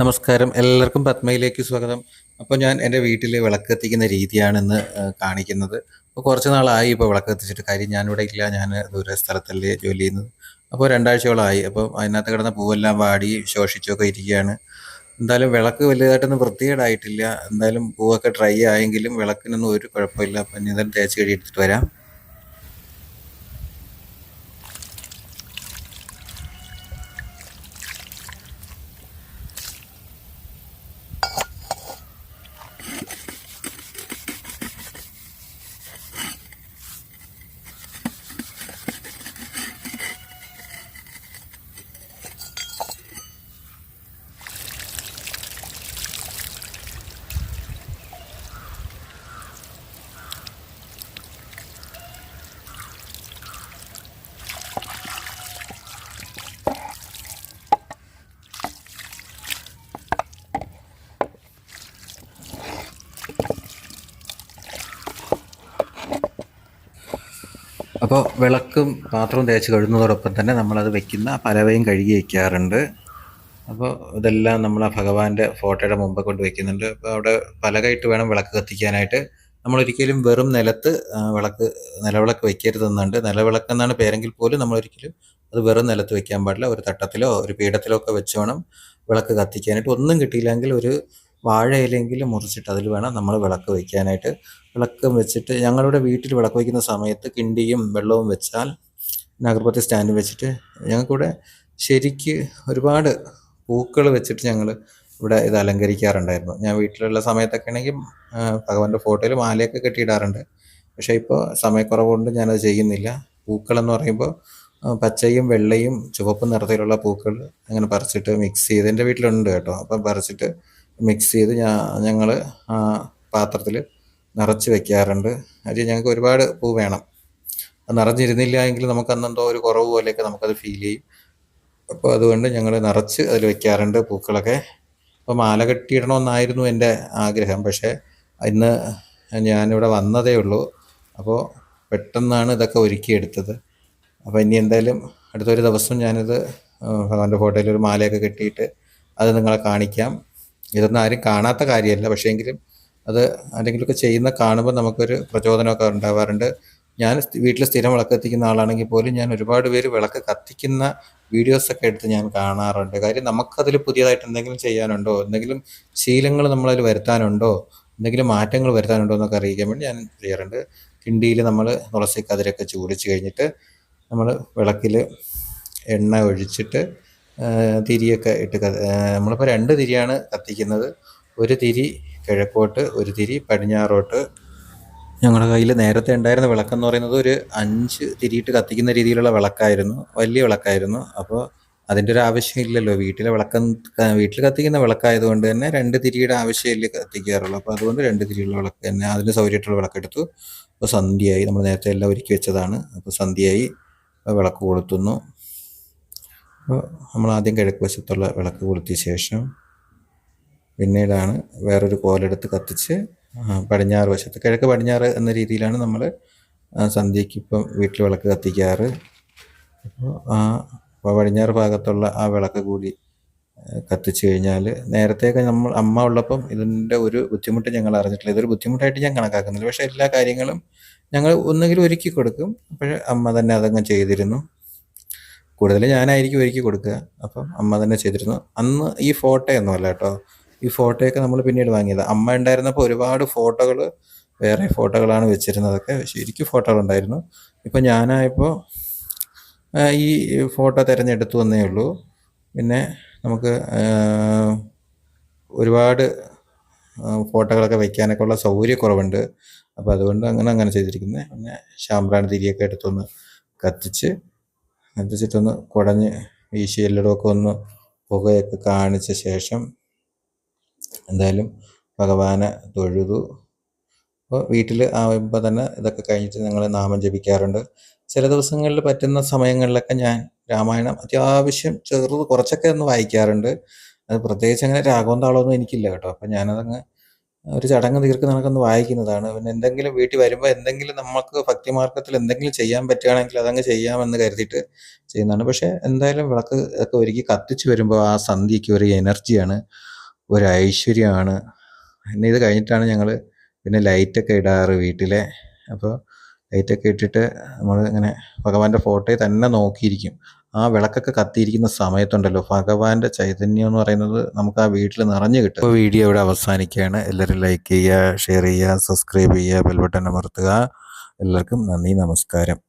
നമസ്കാരം. എല്ലാവർക്കും പത്മയിലേക്ക് സ്വാഗതം. അപ്പോൾ ഞാൻ എന്റെ വീട്ടിൽ വിളക്ക് കത്തിക്കുന്ന രീതിയാണെന്ന് കാണിക്കുന്നത്. അപ്പോൾ കുറച്ച് നാളായി ഇപ്പോൾ വിളക്ക് കത്തിച്ചിട്ട് കാര്യം ഞാനിവിടെ ഇല്ല. ഞാൻ ദൂരെ സ്ഥലത്തല്ലേ ജോലി ചെയ്യുന്നത്. അപ്പോൾ രണ്ടാഴ്ചകളായി അപ്പോൾ അതിനകത്ത് കിടന്ന പൂവെല്ലാം വാടി ശോഷിച്ചൊക്കെ ഇരിക്കുകയാണ്. എന്തായാലും വിളക്ക് വലുതായിട്ടൊന്നും വൃത്തികേടായിട്ടില്ല. എന്തായാലും പൂവൊക്കെ ഡ്രൈ ആയെങ്കിലും വിളക്കിനൊന്നും ഒരു കുഴപ്പമില്ല. അപ്പം എന്തായാലും തേച്ച് കഴുകി എടുത്തിട്ട് വരാം. അപ്പോൾ വിളക്കും പാത്രവും തേച്ച് കഴുകുന്നതോടൊപ്പം തന്നെ നമ്മളത് വെക്കുന്ന പലവയും കഴുകി വയ്ക്കാറുണ്ട് അപ്പോൾ ഇതെല്ലാം നമ്മൾ ആ ഭഗവാന്റെ ഫോട്ടോയുടെ മുമ്പ് കൊണ്ട് വെക്കുന്നുണ്ട്. അപ്പോൾ അവിടെ പലകയിട്ട് വേണം വിളക്ക് കത്തിക്കാനായിട്ട്. നമ്മൾ ഒരിക്കലും വെറും നിലത്ത് വിളക്ക് നിലവിളക്ക് വെക്കരുതെന്നുണ്ട്. നിലവിളക്ക് എന്നാണ് പേരെങ്കിൽ പോലും നമ്മൾ ഒരിക്കലും അത് വെറും നിലത്ത് വെക്കാൻ പാടില്ല. ഒരു തട്ടത്തിലോ ഒരു പീഠത്തിലോ ഒക്കെ വെച്ച് വേണം വിളക്ക് കത്തിക്കാനായിട്ട്. ഒന്നും കിട്ടിയില്ലെങ്കിൽ ഒരു വാഴയിലെങ്കിലും മുറിച്ചിട്ട് അതിൽ വേണം നമ്മൾ വിളക്ക് വയ്ക്കാനായിട്ട്. വിളക്ക് വെച്ചിട്ട് ഞങ്ങളുടെ വീട്ടിൽ വിളക്ക് വയ്ക്കുന്ന സമയത്ത് കിണ്ടിയും വെള്ളവും വെച്ചാൽ നഗർപത്തി സ്റ്റാൻഡ് വെച്ചിട്ട് ഞങ്ങൾക്കിവിടെ ശരിക്ക് ഒരുപാട് പൂക്കൾ വെച്ചിട്ട് ഞങ്ങൾ ഇവിടെ ഇത് അലങ്കരിക്കാറുണ്ടായിരുന്നു. ഞാൻ വീട്ടിലുള്ള സമയത്തൊക്കെ ആണെങ്കിൽ ഭഗവാന്റെ ഫോട്ടോയിൽ മാലയൊക്കെ കെട്ടിയിടാറുണ്ട്. പക്ഷേ ഇപ്പോൾ സമയക്കുറവ് കൊണ്ട് ഞാനത് ചെയ്യുന്നില്ല. പൂക്കളെന്ന് പറയുമ്പോൾ പച്ചയും വെള്ളയും ചുവപ്പ് നിറത്തിലുള്ള പൂക്കൾ അങ്ങനെ പറിച്ചിട്ട് മിക്സ് ചെയ്ത് എന്റെ വീട്ടിലുണ്ട് കേട്ടോ. അപ്പം പറിച്ചിട്ട് മിക്സ് ചെയ്ത് ഞാ ഞങ്ങൾ പാത്രത്തിൽ നിറച്ച് വെക്കാറുണ്ട്. അത് ഞങ്ങൾക്ക് ഒരുപാട് പൂ വേണം. നിറഞ്ഞിരുന്നില്ല എങ്കിൽ നമുക്ക് അന്നെന്തോ ഒരു കുറവ് പോലെയൊക്കെ നമുക്കത് ഫീൽ ചെയ്യും. അപ്പോൾ അതുകൊണ്ട് ഞങ്ങൾ നിറച്ച് അതിൽ വെക്കാറുണ്ട് പൂക്കളൊക്കെ. അപ്പോൾ മാല കെട്ടിയിടണമെന്നായിരുന്നു എന്റെ ആഗ്രഹം. പക്ഷേ ഇന്ന് ഞാനിവിടെ വന്നതേ ഉള്ളൂ. അപ്പോൾ പെട്ടെന്നാണ് ഇതൊക്കെ ഒരുക്കിയെടുത്തത്. അപ്പോൾ ഇനി എന്തായാലും അടുത്തൊരു ദിവസം ഞാനിത് ഭഗവാന്റെ ഫോട്ടോയിൽ ഒരു മാലയൊക്കെ കെട്ടിയിട്ട് അത് നിങ്ങളെ കാണിക്കാം. ഇതൊന്നും ആരും കാണാത്ത കാര്യമല്ല. പക്ഷേ എങ്കിലും അത് ആരെങ്കിലുമൊക്കെ ചെയ്യുന്ന കാണുമ്പോൾ നമുക്കൊരു പ്രചോദനമൊക്കെ ഉണ്ടാവാറുണ്ട്. ഞാൻ വീട്ടിൽ സ്ഥിരം വിളക്ക് കത്തിക്കുന്ന ആളാണെങ്കിൽ പോലും ഞാൻ ഒരുപാട് പേര് വിളക്ക് കത്തിക്കുന്ന വീഡിയോസൊക്കെ എടുത്ത് ഞാൻ കാണാറുണ്ട്. കാര്യം നമുക്കതിൽ പുതിയതായിട്ട് എന്തെങ്കിലും ചെയ്യാനുണ്ടോ? എന്തെങ്കിലും ശീലങ്ങൾ നമ്മളതിൽ വരുത്താനുണ്ടോ? എന്തെങ്കിലും മാറ്റങ്ങൾ വരുത്താനുണ്ടോ എന്നൊക്കെ അറിയിക്കാൻ വേണ്ടി ഞാൻ ചെയ്യാറുണ്ട്. കിണ്ടിയിൽ നമ്മൾ തുളസി കതിരൊക്കെ ചൂടിച്ച് കഴിഞ്ഞിട്ട് നമ്മൾ വിളക്കിൽ എണ്ണ ഒഴിച്ചിട്ട് തിരിയൊക്കെ ഇട്ട് നമ്മളിപ്പോൾ രണ്ട് തിരിയാണ് കത്തിക്കുന്നത്. ഒരു തിരി കിഴക്കോട്ട് ഒരു തിരി പടിഞ്ഞാറോട്ട്. ഞങ്ങളുടെ കയ്യിൽ നേരത്തെ ഉണ്ടായിരുന്ന വിളക്കെന്ന് പറയുന്നത് ഒരു അഞ്ച് തിരിയിട്ട് കത്തിക്കുന്ന രീതിയിലുള്ള വിളക്കായിരുന്നു. വലിയ വിളക്കായിരുന്നു. അപ്പോൾ അതിന്റെ ഒരു ആവശ്യമില്ലല്ലോ. വീട്ടിലെ വിളക്കം വീട്ടിൽ കത്തിക്കുന്ന വിളക്കായതുകൊണ്ട് തന്നെ രണ്ട് തിരിയുടെ ആവശ്യമില്ല കത്തിക്കാറുള്ളൂ. അപ്പോൾ അതുകൊണ്ട് രണ്ട് തിരിയുള്ള വിളക്ക് തന്നെ അതിന് സൗകര്യമായിട്ടുള്ള വിളക്കെടുത്തു. അപ്പോൾ സന്ധ്യയായി. നമ്മൾ നേരത്തെ എല്ലാം ഒരുക്കി വെച്ചതാണ്. അപ്പോൾ സന്ധ്യയായി വിളക്ക് കൊളുത്തുന്നു. അപ്പോൾ നമ്മൾ ആദ്യം കിഴക്ക് വശത്തുള്ള വിളക്ക് കൊളുത്തിയ ശേഷം പിന്നീടാണ് വേറൊരു കോലെടുത്ത് കത്തിച്ച് പടിഞ്ഞാറ് വശത്ത് കിഴക്ക് പടിഞ്ഞാറ് എന്ന രീതിയിലാണ് നമ്മൾ സന്ധ്യയ്ക്ക് ഇപ്പം വീട്ടിൽ വിളക്ക് കത്തിക്കാറ്. അപ്പോൾ ആ പടിഞ്ഞാറ് ഭാഗത്തുള്ള ആ വിളക്ക് കൂടി കത്തിച്ചു കഴിഞ്ഞാൽ നേരത്തെയൊക്കെ നമ്മൾ അമ്മ ഉള്ളപ്പം ഇതിന്റെ ഒരു ബുദ്ധിമുട്ട് ഞങ്ങൾ അറിഞ്ഞിട്ടില്ല. ഇതൊരു ബുദ്ധിമുട്ടായിട്ട് ഞാൻ കണക്കാക്കുന്നില്ല. പക്ഷേ എല്ലാ കാര്യങ്ങളും ഞങ്ങൾ ഒന്നുകിലും ഒരുക്കി കൊടുക്കും. അപ്പോൾ അമ്മ തന്നെ അതങ്ങ് ചെയ്തിരുന്നു. കൂടുതൽ ഞാനായിരിക്കും ഒരുക്കി കൊടുക്കുക. അപ്പം അമ്മ തന്നെ ചെയ്തിരുന്നു. അന്ന് ഈ ഫോട്ടോയൊന്നും അല്ല കേട്ടോ. ഈ ഫോട്ടോയൊക്കെ നമ്മൾ പിന്നീട് വാങ്ങിയത്. അമ്മ ഉണ്ടായിരുന്നപ്പോൾ ഒരുപാട് ഫോട്ടോകൾ വേറെ ഫോട്ടോകളാണ് വെച്ചിരുന്നതൊക്കെ. ശരിക്കും ഫോട്ടോകൾ ഉണ്ടായിരുന്നു. ഇപ്പം ഞാനായപ്പോൾ ഈ ഫോട്ടോ തിരഞ്ഞെടുത്തു വന്നേ ഉള്ളൂ. പിന്നെ നമുക്ക് ഒരുപാട് ഫോട്ടോകളൊക്കെ വയ്ക്കാനൊക്കെ ഉള്ള സൗകര്യക്കുറവുണ്ട് അപ്പോൾ അതുകൊണ്ട് അങ്ങനെ അങ്ങനെ ചെയ്തിരിക്കുന്നത് പിന്നെ ശാമ്പ്രാണി തിരിയൊക്കെ എടുത്തൊന്ന് കത്തിച്ച് കത്തിച്ചിട്ടൊന്ന് കുടഞ്ഞ് ഈ ശീലടമൊക്കെ ഒന്ന് പുകയൊക്കെ കാണിച്ച ശേഷം എന്തായാലും ഭഗവാനെ തൊഴുതു. അപ്പോൾ വീട്ടിൽ ആവുമ്പോൾ തന്നെ ഇതൊക്കെ കഴിഞ്ഞിട്ട് ഞങ്ങൾ നാമം ജപിക്കാറുണ്ട്. ചില ദിവസങ്ങളിൽ പറ്റുന്ന സമയങ്ങളിലൊക്കെ ഞാൻ രാമായണം അത്യാവശ്യം ചെറുത് കുറച്ചൊക്കെ ഒന്ന് വായിക്കാറുണ്ട്. അത് പ്രത്യേകിച്ച് അങ്ങനെ രാഗവും താളമൊന്നും എനിക്കില്ല കേട്ടോ. അപ്പം ഞാനതങ്ങ് ഒരു ചടങ്ങ് തീർക്കുന്ന കണക്കൊന്ന് വായിക്കുന്നതാണ്. പിന്നെ എന്തെങ്കിലും വീട്ടിൽ വരുമ്പോൾ എന്തെങ്കിലും നമുക്ക് ഭക്തിമാർഗത്തിൽ എന്തെങ്കിലും ചെയ്യാൻ പറ്റുകയാണെങ്കിൽ അതങ്ങ് ചെയ്യാമെന്ന് കരുതിയിട്ട് ചെയ്യുന്നതാണ്. പക്ഷേ എന്തായാലും വിളക്ക് ഒക്കെ ഒരുക്കി കത്തിച്ച് വരുമ്പോൾ ആ സന്ധ്യയ്ക്ക് ഒരു എനർജിയാണ് ഒരു ഐശ്വര്യമാണ്. പിന്നെ ഇത് കഴിഞ്ഞിട്ടാണ് ഞങ്ങൾ പിന്നെ ലൈറ്റൊക്കെ ഇടാറ് വീട്ടിലെ. അപ്പോൾ ലൈറ്റൊക്കെ ഇട്ടിട്ട് നമ്മൾ ഇങ്ങനെ ഭഗവാന്റെ ഫോട്ടോയിൽ തന്നെ നോക്കിയിരിക്കും. ആ വിളക്കൊക്കെ കത്തിയിരിക്കുന്ന സമയത്തുണ്ടല്ലോ. ഭഗവാന്റെ ചൈതന്യം എന്ന് പറയുന്നത് നമുക്ക് ആ വീട്ടിൽ നിറഞ്ഞു കിട്ടും. അപ്പോൾ വീഡിയോ ഇവിടെ അവസാനിക്കുകയാണ്. എല്ലാവരും ലൈക്ക് ചെയ്യുക ഷെയർ ചെയ്യുക സബ്സ്ക്രൈബ് ചെയ്യുക ബെൽ ബട്ടൺ അമർത്തുക. എല്ലാവർക്കും നന്ദി നമസ്കാരം.